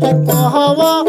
হে কহব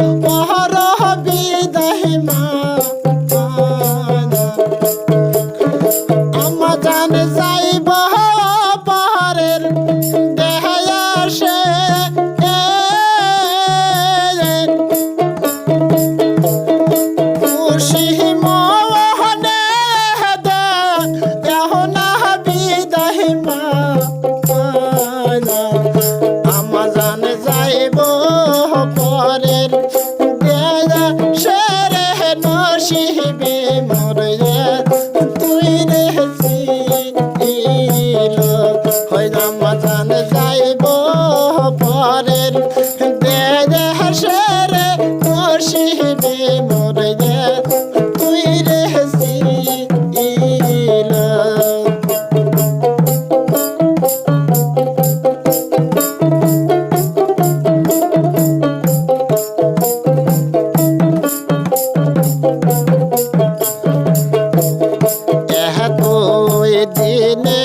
দিনে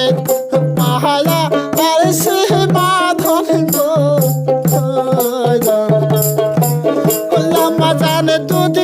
পাহাড়া আর সে বাঁধন গো লম্বা জানে তুদি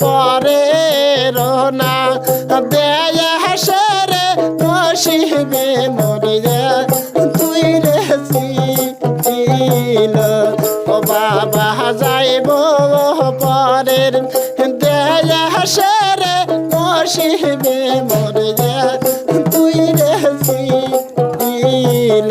পরে রোনা দেয়া হাসে রে নসিবে মরিয়া তুই রে ছিল। ও বাবা, যাইব পরের দেয় হাসে রে নসিবে মরিয়া তুই রে ছিল।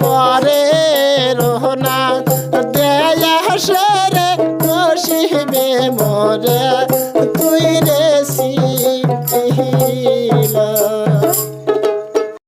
পরে রোহনা দেয়া সেরে কষিবে মোরে।